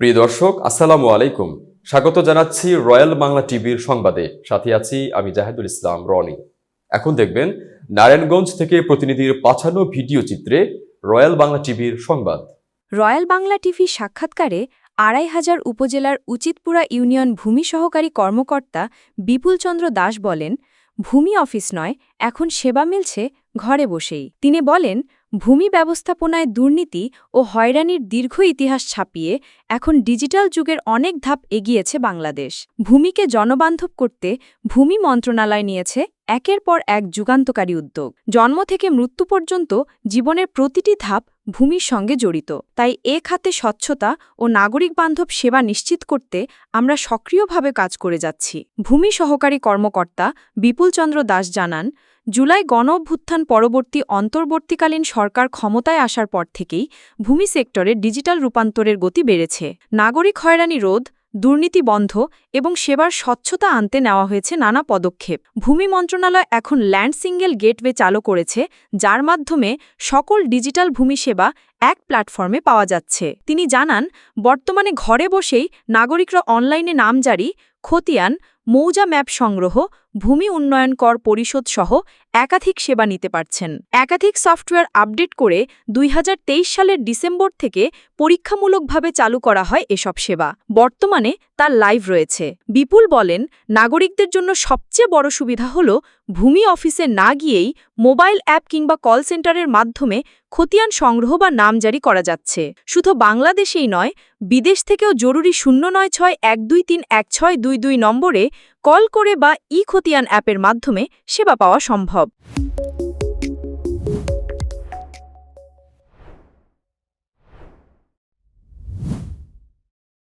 প্রিয় দর্শক, আসসালামু আলাইকুম। স্বাগত জানাচ্ছি রয়্যাল বাংলা টিভির সংবাদে। সাথে আছি আমি জাহেদুল ইসলাম রনি। এখন দেখবেন, নারায়ণগঞ্জ থেকে প্রতিনিধির পাঠানো ভিডিও চিত্রে রয়্যাল বাংলা টিভির সংবাদ। রয়্যাল বাংলা টিভি সাক্ষাৎকারে আড়াই হাজার উপজেলার উচিতপুরা ইউনিয়ন ভূমি সহকারী কর্মকর্তা বিপুলচন্দ্র দাস বলেন, ভূমি অফিস নয়, এখন সেবা মিলছে ঘরে বসেই। তিনি বলেন, ভূমি ব্যবস্থাপনায় দুর্নীতি ও হয়রানির দীর্ঘ ইতিহাস ছাপিয়ে এখন ডিজিটাল যুগের অনেক ধাপ এগিয়েছে বাংলাদেশ। ভূমিকে জনবান্ধব করতে ভূমি মন্ত্রণালয় নিয়েছে একের পর এক যুগান্তকারী উদ্যোগ। জন্ম থেকে মৃত্যু পর্যন্ত জীবনের প্রতিটি ধাপ ভূমির সঙ্গে জড়িত। তাই এ খাতে স্বচ্ছতা ও নাগরিক বান্ধব সেবা নিশ্চিত করতে আমরা সক্রিয়ভাবে কাজ করে যাচ্ছি। ভূমি সহকারী কর্মকর্তা বিপুলচন্দ্র দাস জানান জুলাই গণ অভ্যুত্থান পরবর্তী অন্তর্বর্তীকালীন সরকার ক্ষমতায় আসার পর থেকেই ভূমি সেক্টরে ডিজিটাল রূপান্তরের গতি বেড়েছে। নাগরিক হয়রানি রোধ, দুর্নীতি বন্ধ এবং সেবার স্বচ্ছতা আনতে নেওয়া হয়েছে নানা পদক্ষেপ। ভূমি মন্ত্রণালয় এখন ল্যান্ড সিঙ্গেল গেটওয়ে চালু করেছে, যার মাধ্যমে সকল ডিজিটাল ভূমি সেবা এক প্ল্যাটফর্মে পাওয়া যাচ্ছে। তিনি জানান, বর্তমানে ঘরে বসেই নাগরিকরা অনলাইনে নাম জারি, খতিয়ান, মৌজা ম্যাপ সংগ্রহ, ভূমি উন্নয়ন কর পরিশোধ সহ একাধিক সেবা নিতে পারছেন। একাধিক সফটওয়্যার আপডেট করে দুই হাজার তেইশ সালের ডিসেম্বর থেকে পরীক্ষামূলকভাবে চালু করা হয় এসব সেবা। বর্তমানে তার লাইভ রয়েছে। বিপুল বলেন, নাগরিকদের জন্য সবচেয়ে বড় সুবিধা হল ভূমি অফিসে না গিয়েই মোবাইল অ্যাপ কিংবা কল সেন্টারের মাধ্যমে খতিয়ান সংগ্রহ বা নাম জারি করা যাচ্ছে। শুধু বাংলাদেশেই নয়, বিদেশ থেকেও জরুরি শূন্য নয় ছয় এক দুই তিন এক ছয় দুই দুই নম্বরে কল করে বা ই খতিয়ান অ্যাপের মাধ্যমে সেবা পাওয়া সম্ভব।